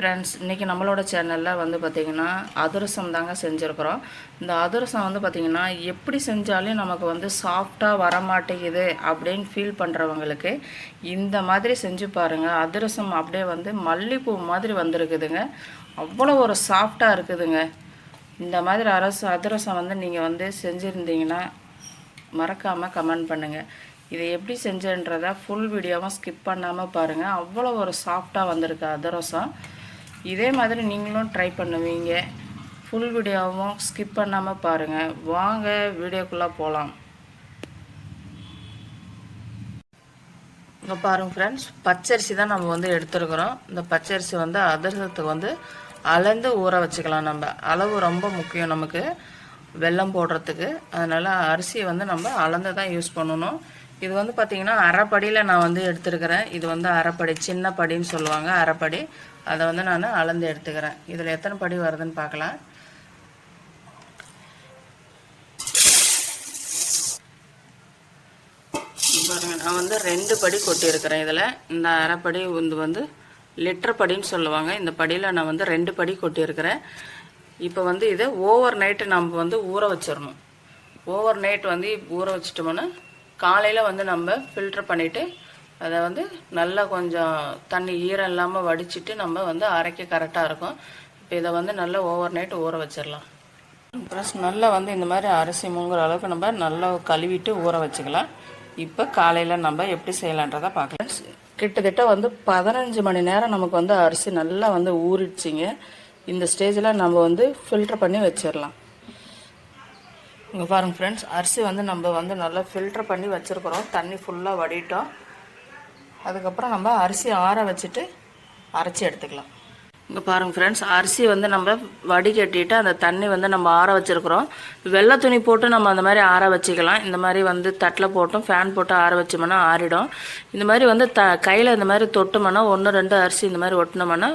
Friends இன்றைக்கி நம்மளோட சேனலில் வந்து பார்த்திங்கன்னா அதிரசம் தாங்க செஞ்சுருக்குறோம். இந்த அதிரசம் வந்து பார்த்திங்கன்னா எப்படி செஞ்சாலும் நமக்கு வந்து சாஃப்டாக வரமாட்டேங்குது அப்படின்னு ஃபீல் பண்ணுறவங்களுக்கு இந்த மாதிரி செஞ்சு பாருங்கள் அதிரசம் அப்படியே வந்து மல்லிப்பூ மாதிரி வந்திருக்குதுங்க. அவ்வளோ ஒரு சாஃப்டாக இருக்குதுங்க. இந்த மாதிரி அரசு அதிரசம் வந்து நீங்கள் வந்து செஞ்சுருந்தீங்கன்னா மறக்காமல் கமெண்ட் பண்ணுங்கள் இதை எப்படி செஞ்சேன்றதை ஃபுல் வீடியோவாக ஸ்கிப் பண்ணாமல் பாருங்கள் அவ்வளோ ஒரு சாஃப்டாக வந்திருக்கு அதிரசம். இதே மாதிரி நீங்களும் ட்ரை பண்ணுவீங்க. ஃபுல் வீடியோவும் ஸ்கிப் பண்ணாமல் பாருங்கள் வாங்க வீடியோக்குள்ளே போகலாம் இங்கே பாருங்கள் ஃப்ரெண்ட்ஸ் பச்சரிசி தான் நம்ம வந்து எடுத்துருக்குறோம். இந்த பச்சரிசி வந்து அதிரசத்துக்கு வந்து அளந்து ஊற வச்சுக்கலாம் நம்ம. அளவு ரொம்ப முக்கியம் நமக்கு. வெல்லம் போடுறதுக்கு. அதனால் அரிசியை வந்து நம்ம அளந்து தான் யூஸ் பண்ணணும். இது வந்து பார்த்திங்கன்னா அரைப்படியில் நான் வந்து எடுத்துருக்கிறேன். இது வந்து அரைப்படி சின்ன படின்னு சொல்லுவாங்க அரைப்படி. அதை வந்து நான் அளந்து எடுத்துக்கிறேன். இதில் எத்தனை படி வருதுன்னு பார்க்கலாம் பாருங்க நான் வந்து ரெண்டு படி கொட்டியிருக்கிறேன் இதில். இந்த அரைப்படி வந்து வந்து லிட்டர் படின்னு சொல்லுவாங்க. இந்த படியில் நான் வந்து ரெண்டு படி கொட்டியிருக்கிறேன். இப்போ வந்து இதை ஓவர் நைட்டு நம்ம வந்து ஊற வச்சிடணும். ஓவர் நைட் வந்து ஊற வச்சிட்டோம்னா காலையில் வந்து நம்ம ஃபில்ட்ரு பண்ணிவிட்டு அதை வந்து நல்லா கொஞ்சம் தண்ணி ஈரம் இல்லாமல் வடிச்சிட்டு நம்ம வந்து அரைக்க கரெக்டாக இருக்கும். இப்போ இதை வந்து நல்லா ஓவர் நைட் ஊற வச்சிடலாம். ப்ளஸ் நல்லா வந்து இந்த மாதிரி அரிசி மூங்குற அளவுக்கு நம்ம நல்லா கழுவிட்டு ஊற வச்சுக்கலாம். இப்போ காலையில் நம்ம எப்படி செய்யலான்றதை பார்க்கலாம். கிட்டத்தட்ட வந்து பதினஞ்சு மணி நேரம் நமக்கு வந்து அரிசி நல்லா வந்து ஊறிடுச்சிங்க. இந்த ஸ்டேஜில் நம்ம வந்து ஃபில்ட்ரு பண்ணி வச்சிடலாம். இங்கே பாருங்கள் ஃப்ரெண்ட்ஸ் அரிசி வந்து நம்ம வந்து நல்லா ஃபில்ட்ரு பண்ணி வச்சுருக்குறோம். தண்ணி ஃபுல்லாக வடிட்டோம். அதுக்கப்புறம் நம்ம அரிசி ஆற வச்சுட்டு அரைச்சி எடுத்துக்கலாம். இங்கே பாருங்கள் ஃப்ரெண்ட்ஸ் அரிசி வந்து நம்ம வடிகட்டிட்டு அந்த தண்ணி வந்து நம்ம ஆற வச்சுருக்குறோம். வெள்ளை துணி போட்டு நம்ம அந்த மாதிரி ஆற வச்சுக்கலாம். இந்த மாதிரி வந்து தட்டில் போட்டும் ஃபேன் போட்டு ஆற வச்சோம்னா ஆறிடும். இந்த மாதிரி வந்து த கையில் இந்த மாதிரி தொட்டோம்னா ஒன்று ரெண்டு அரிசி இந்த மாதிரி ஒட்டினோம்னா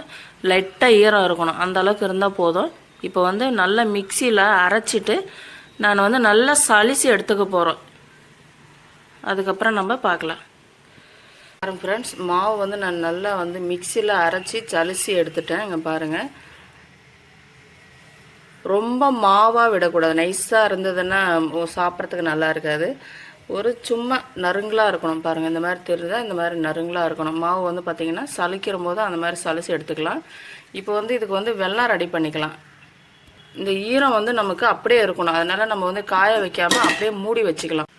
லைட்டாக ஈரம் இருக்கணும். அந்த அளவுக்கு இருந்தால் போதும். இப்போ வந்து நல்லா மிக்சியில் அரைச்சிட்டு நான் வந்து நல்லா சலிச்சு எடுத்துக்க போகிறோம் அதுக்கப்புறம் நம்ம பார்க்கலாம். பாருங்க ஃப்ரெண்ட்ஸ் மாவு வந்து நான் நல்லா வந்து மிக்சியில் அரைச்சி சலிச்சு எடுத்துட்டேன். இங்கே பாருங்கள் ரொம்ப மாவாக விடக்கூடாது. நைஸாக இருந்ததுன்னா சாப்பிட்றதுக்கு நல்லா இருக்காது. ஒரு சும்மா நறுங்களாக இருக்கணும் பாருங்கள் இந்த மாதிரி தெரிஞ்சால் இந்த மாதிரி நறுங்களாக இருக்கணும். மாவு வந்து பார்த்திங்கன்னா சலிக்கிற போது அந்த மாதிரி சலிச்சு எடுத்துக்கலாம். இப்போ வந்து இதுக்கு வந்து வெள்ளம் ரெடி பண்ணிக்கலாம். இந்த ஈரம் வந்து நமக்கு அப்படியே இருக்கணும். அதனால் நம்ம வந்து காய வைக்காமல் அப்படியே மூடி வச்சுக்கலாம்.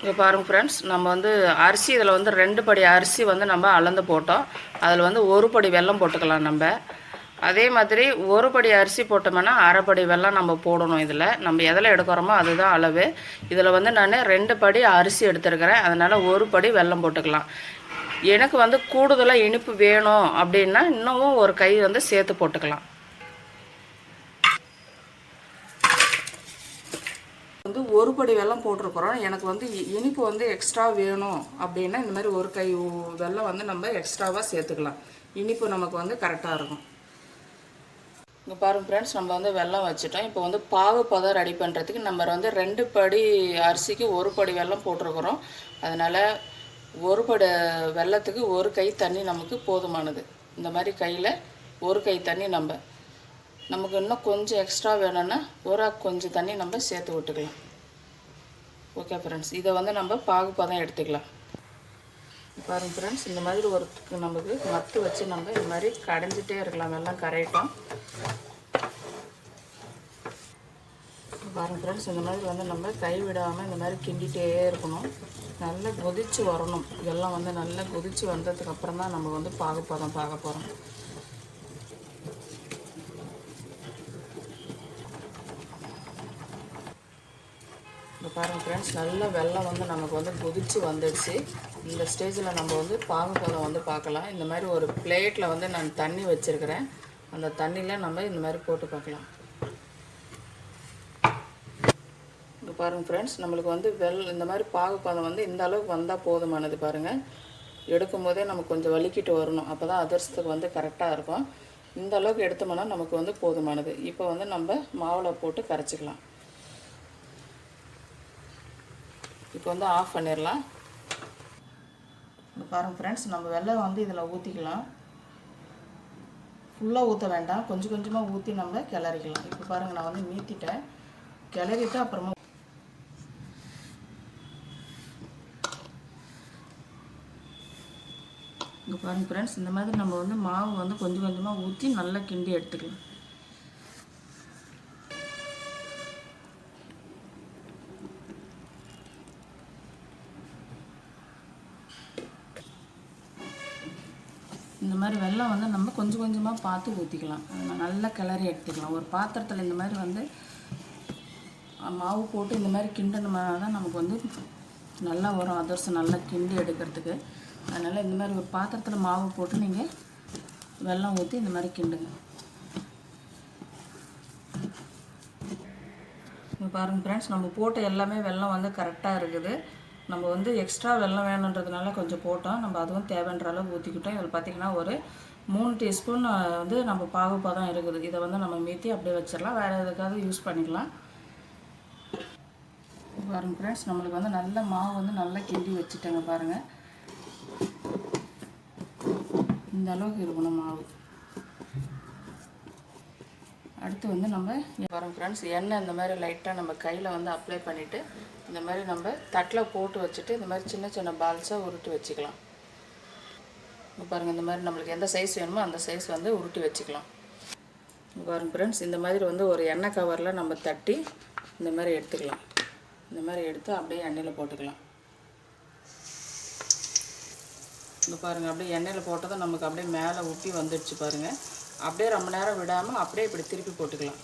இங்கே பாருங்கள் ஃப்ரெண்ட்ஸ் நம்ம வந்து அரிசி இதில் வந்து ரெண்டு படி அரிசி வந்து நம்ம அளந்து போட்டோம். அதில் வந்து ஒரு படி வெல்லம் போட்டுக்கலாம் நம்ம. அதே மாதிரி ஒரு படி அரிசி போட்டோம்னா அரைப்படி வெல்லம் நம்ம போடணும் இதில். நம்ம எதில் எடுக்கிறோமோ அதுதான் அளவு. இதில் வந்து நான் ரெண்டு படி அரிசி எடுத்துருக்கிறேன். அதனால் ஒரு படி வெல்லம் போட்டுக்கலாம். எனக்கு வந்து கூடுதலாக இனிப்பு வேணும் அப்படின்னா இன்னமும் ஒரு கை வந்து சேர்த்து போட்டுக்கலாம். ஒரு படி வெள்ளம் போட்டிருக்கிறோம். எனக்கு வந்து இ- இனிப்பு வந்து எக்ஸ்ட்ரா வேணும் அப்படின்னா இந்த மாதிரி ஒரு கை வெள்ளம் வெல்லம் வந்து நம்ம எக்ஸ்ட்ராவாக சேர்த்துக்கலாம். இனிப்பு நமக்கு வந்து கரெக்டாக இருக்கும். இங்கே பாருங்க ஃப்ரெண்ட்ஸ் நம்ம வந்து வெல்லம் வச்சுட்டோம். இப்போ வந்து பாகு பதம் ரெடி பண்ணுறதுக்கு நம்ம வந்து ரெண்டு படி அரிசிக்கு ஒரு படி வெல்லம் போட்டிருக்கிறோம். அதனால் ஒரு படி வெல்லத்துக்கு ஒரு கை தண்ணி நமக்கு போதுமானது. இந்த மாதிரி கையில் ஒரு கை தண்ணி நம்ம நமக்கு இன்னும் கொஞ்சம் எக்ஸ்ட்ரா வேணும்னா ஒரு கொஞ்சம் தண்ணி நம்ம சேர்த்து விட்டுக்கலாம். ஓகே ஃப்ரெண்ட்ஸ் இதை வந்து நம்ம பாகுப்பாக தான் எடுத்துக்கலாம். பாருங்கள் ஃப்ரெண்ட்ஸ் இந்த மாதிரி ஒரு நமக்கு மத்து வச்சு நம்ம இந்த மாதிரி கடைஞ்சிட்டே இருக்கலாம். எல்லாம் கரையிட்டோம். பாருங்கள் ஃப்ரெண்ட்ஸ் இந்த மாதிரி வந்து நம்ம கை விடாமல் இந்த மாதிரி கிண்டிகிட்டே இருக்கணும். நல்லா கொதிச்சு வரணும். இதெல்லாம் வந்து நல்லா கொதிச்சு வந்ததுக்கப்புறம் தான் நம்ம வந்து பாகுப்பதம் பார்க்க போகிறோம் இந்த பாருங்கள் ஃப்ரெண்ட்ஸ் நல்ல வெள்ளம் வந்து நமக்கு வந்து கொதிச்சு வந்துடுச்சு. இந்த ஸ்டேஜில் நம்ம வந்து பாகுப்பதம் வந்து பார்க்கலாம். இந்த மாதிரி ஒரு பிளேட்டில் வந்து நான் தண்ணி வச்சுருக்கிறேன். அந்த தண்ணியில் நம்ம இந்த மாதிரி போட்டு பார்க்கலாம். இப்போ பாருங்கள் ஃப்ரெண்ட்ஸ் நம்மளுக்கு வந்து வெள் இந்த மாதிரி பாகுப்பதம் வந்து இந்த அளவுக்கு வந்தால் போதுமானது பாருங்கள் எடுக்கும் போதே நமக்கு கொஞ்சம் வலிக்கிட்டு வரணும். அப்போ தான் அதிர்ஷ்டத்துக்கு வந்து கரெக்டாக இருக்கும். இந்த அளவுக்கு எடுத்தோம்னா நமக்கு வந்து போதுமானது. இப்போ வந்து நம்ம மாவில் போட்டு கரைச்சிக்கலாம். இப்போ வந்து ஆஃப் பண்ணிடலாம். இங்கே பாருங்கள் ஃப்ரெண்ட்ஸ் நம்ம வெள்ளம் வந்து இதில் ஊற்றிக்கலாம் ஃபுல்லாக ஊற்ற வேண்டாம். கொஞ்சம் கொஞ்சமாக ஊற்றி நம்ம கிளறிக்கலாம். இப்போ பாருங்கள் நான் வந்து மீத்திட்டேன் கிளறிட்டு அப்புறமா இங்கே பாருங்கள் ஃப்ரெண்ட்ஸ் இந்த மாதிரி நம்ம வந்து மாவு வந்து கொஞ்சம் கொஞ்சமாக ஊற்றி நல்லா கிண்டி எடுத்துக்கலாம். மாதிரி வெல்லம் வந்து நம்ம கொஞ்சம் கொஞ்சமாக பார்த்து ஊற்றிக்கலாம் நல்லா கிளறி எடுத்துக்கலாம். ஒரு பாத்திரத்தில் இந்த மாதிரி வந்து மாவு போட்டு இந்த மாதிரி கிண்டணுமா தான் நமக்கு வந்து நல்லா வரும். அதர்சம் நல்லா கிண்டி எடுக்கிறதுக்கு. அதனால் இந்த மாதிரி ஒரு பாத்திரத்தில் மாவு போட்டு நீங்கள் வெல்லம் ஊற்றி இந்த மாதிரி கிண்டுங்க. பாருங்கள் பாருங்க ஃப்ரெண்ட்ஸ் நம்ம போட்ட எல்லாமே வெல்லம் வந்து கரெக்டாக இருக்குது. நம்ம வந்து எக்ஸ்ட்ரா வெள்ளம் வேணுன்றதுனால கொஞ்சம் போட்டோம். நம்ம அதுவும் தேவைன்ற அளவு ஊற்றிக்கிட்டோம் இதில் பார்த்திங்கன்னா ஒரு மூணு டீஸ்பூன் வந்து நம்ம பாகுப்பதம் இருக்குது. இதை வந்து நம்ம மீத்தி அப்படியே வச்சிடலாம். வேறு எதுக்காவது யூஸ் பண்ணிக்கலாம். பாருங்க ஃப்ரெண்ட்ஸ் நம்மளுக்கு வந்து நல்ல மாவு வந்து நல்லா கிண்டி வச்சுட்டேங்க பாருங்கள் இந்த அளவுக்கு இருக்கணும் மாவு. அடுத்து வந்து நம்ம வரோம் ஃப்ரெண்ட்ஸ் எண்ணெய் இந்த மாதிரி லைட்டாக நம்ம கையில் வந்து அப்ளை பண்ணிவிட்டு இந்த மாதிரி நம்ம தட்டில் போட்டு வச்சுட்டு இந்த மாதிரி சின்ன சின்ன பால்ஸாக உருட்டி வச்சுக்கலாம். பாருங்கள் இந்த மாதிரி நம்மளுக்கு எந்த சைஸ் வேணுமோ அந்த சைஸ் வந்து உருட்டி வச்சுக்கலாம். இங்க பாருங்க ஃப்ரெண்ட்ஸ் இந்த மாதிரி வந்து ஒரு எண்ணெய் கவரில் நம்ம தட்டி இந்த மாதிரி எடுத்துக்கலாம். இந்த மாதிரி எடுத்து அப்படியே எண்ணெயில் போட்டுக்கலாம். இங்கே பாருங்கள் அப்படியே எண்ணெயில் போட்டதும் நமக்கு அப்படியே மேலே ஊற்றி வந்துடுச்சு பாருங்கள் அப்படியே ரொம்ப நேரம் விடாமல் அப்படியே இப்படி திருப்பி போட்டுக்கலாம்.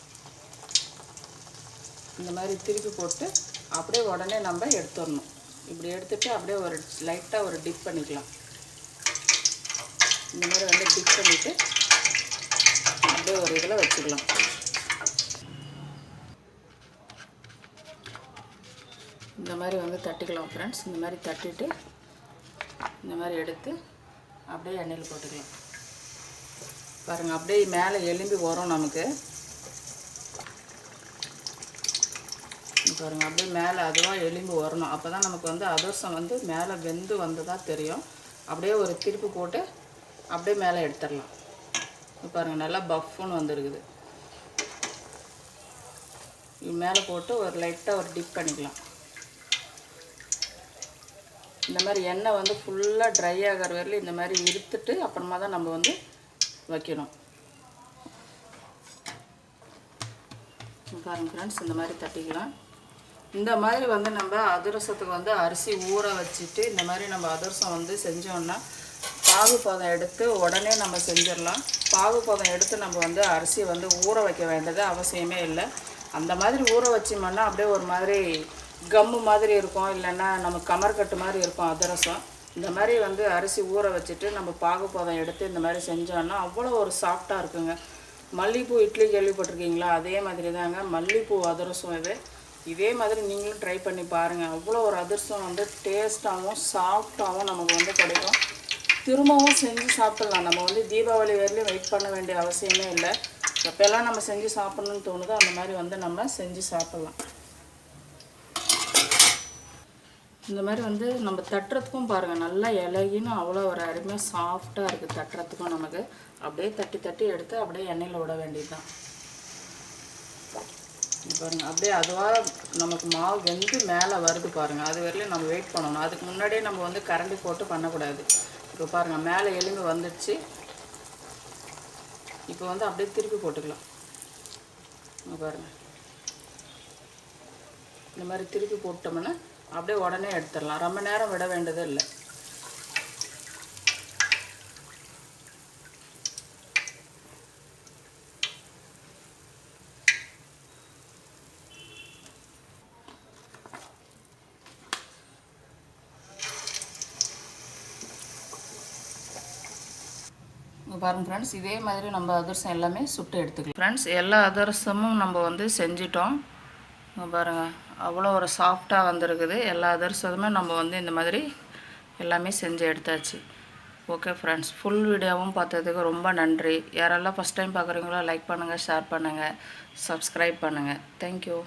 இந்த மாதிரி திருப்பி போட்டு அப்படியே உடனே நம்ம எடுத்துடணும். இப்படி எடுத்துகிட்டு அப்படியே ஒரு லைட்டாக ஒரு டிப் பண்ணிக்கலாம். இந்த மாதிரி வந்து டிப் பண்ணிவிட்டு அப்படியே ஒரு இதில் வச்சுக்கலாம். இந்த மாதிரி வந்து தட்டிக்கலாம் ஃப்ரெண்ட்ஸ் இந்த மாதிரி தட்டிட்டு இந்த மாதிரி எடுத்து அப்படியே எண்ணெயில் போட்டுக்கலாம். பாருங்கள் அப்படியே மேலே எலும்பி வரும் நமக்கு. பாருங்கள் பாருங்க அப்படியே மேலே அதுவாக எலும்பு வரணும். அப்போ தான் நமக்கு வந்து அதிரசம் வந்து மேலே வெந்து வந்ததாக தெரியும். அப்படியே ஒரு திருப்பு போட்டு அப்படியே மேலே எடுத்துடலாம். பாருங்கள் நல்லா பஃப்னு வந்துருக்குது. மேலே போட்டு ஒரு லைட்டாக ஒரு டிப் பண்ணிக்கலாம். இந்த மாதிரி எண்ணெய் வந்து ஃபுல்லாக ட்ரை ஆகிற வரையிலும் இந்த மாதிரி இருத்துட்டு அப்புறமா தான் நம்ம வந்து வைக்கணும். பாருங்கள் பாருங்க ஃப்ரெண்ட்ஸ் இந்த மாதிரி தட்டிக்கலாம். இந்த மாதிரி வந்து நம்ம அதிரசத்துக்கு வந்து அரிசி ஊற வச்சுட்டு இந்த மாதிரி நம்ம அதிரசம் வந்து செஞ்சோம்னா பாகுபதம் எடுத்து உடனே நம்ம செஞ்சிடலாம். பாகுபதம் எடுத்து நம்ம வந்து அரிசியை வந்து ஊற வைக்க வேண்டியது அவசியமே இல்லை. அந்த மாதிரி ஊற வச்சோம்னா அப்படியே ஒரு மாதிரி கம்மு மாதிரி இருக்கும். இல்லைன்னா நம்ம கமர்கட்டு மாதிரி இருக்கும் அதிரசம். இந்த மாதிரி வந்து அரிசி ஊற வச்சுட்டு நம்ம பாகுபதம் எடுத்து இந்த மாதிரி செஞ்சோன்னா அவ்வளோ ஒரு சாஃப்டாக இருக்குங்க. மல்லிகைப்பூ இட்லி கேள்விப்பட்டிருக்கீங்களா? அதே மாதிரி தாங்க. மல்லிகைப்பூ அதிரசம் இது. இதே மாதிரி நீங்களும் ட்ரை பண்ணி பாருங்கள் அவ்வளோ ஒரு அதிர்ஷ்டம் வந்து டேஸ்ட்டாகவும் சாஃப்டாகவும் நமக்கு வந்து கிடைக்கும். திரும்பவும் செஞ்சு சாப்பிட்லாம். நம்ம வந்து தீபாவளி வரையிலும் வெயிட் பண்ண வேண்டிய அவசியமே இல்லை. எப்போல்லாம் நம்ம செஞ்சு சாப்பிட்ணுன்னு தோணுதோ அந்த மாதிரி வந்து நம்ம செஞ்சு சாப்பிட்லாம். இந்த மாதிரி வந்து நம்ம தட்டுறதுக்கும் பாருங்கள் நல்லா இலகின்னு அவ்வளோ ஒரு அருமையாக சாஃப்டாக இருக்குது தட்டுறதுக்கும் நமக்கு. அப்படியே தட்டி தட்டி எடுத்து அப்படியே எண்ணெயில் விட வேண்டியது தான் பாருங்க. அப்படியே அதுவாக நமக்கு மாவு வெந்து மேலே வருது பாருங்கள் அது வரையிலும் நம்ம வெயிட் பண்ணணும். அதுக்கு முன்னாடியே நம்ம வந்து கரண்டி போட்டு பண்ணக்கூடாது. இப்போ பாருங்கள் மேலே எலும்பு வந்துடுச்சு. இப்போ வந்து அப்படியே திருப்பி போட்டுக்கலாம். பாருங்கள் இந்த மாதிரி திருப்பி போட்டோம்னா அப்படியே உடனே எடுத்துடலாம். ரொம்ப நேரம் விட வேண்டியது இல்லை. பாருங்க ஃப்ரெண்ட்ஸ் இதே மாதிரி நம்ம அதிரசம் எல்லாமே சுட்டு எடுத்துக்கலாம். ஃப்ரெண்ட்ஸ் எல்லா அதிரசமும் நம்ம வந்து செஞ்சிட்டோம். பாருங்கள் பாருங்க அவ்வளோ ஒரு சாஃப்டாக வந்திருக்குது. எல்லா அதிரசமுமே நம்ம வந்து இந்த மாதிரி எல்லாமே செஞ்சு எடுத்தாச்சு. ஓகே ஃப்ரெண்ட்ஸ் ஃபுல் வீடியோவும் பார்த்ததுக்கு ரொம்ப நன்றி. யாரெல்லாம் ஃபஸ்ட் டைம் பார்க்குறீங்களோ லைக் பண்ணுங்கள் ஷேர் பண்ணுங்கள் சப்ஸ்கிரைப் பண்ணுங்கள் தேங்க்யூ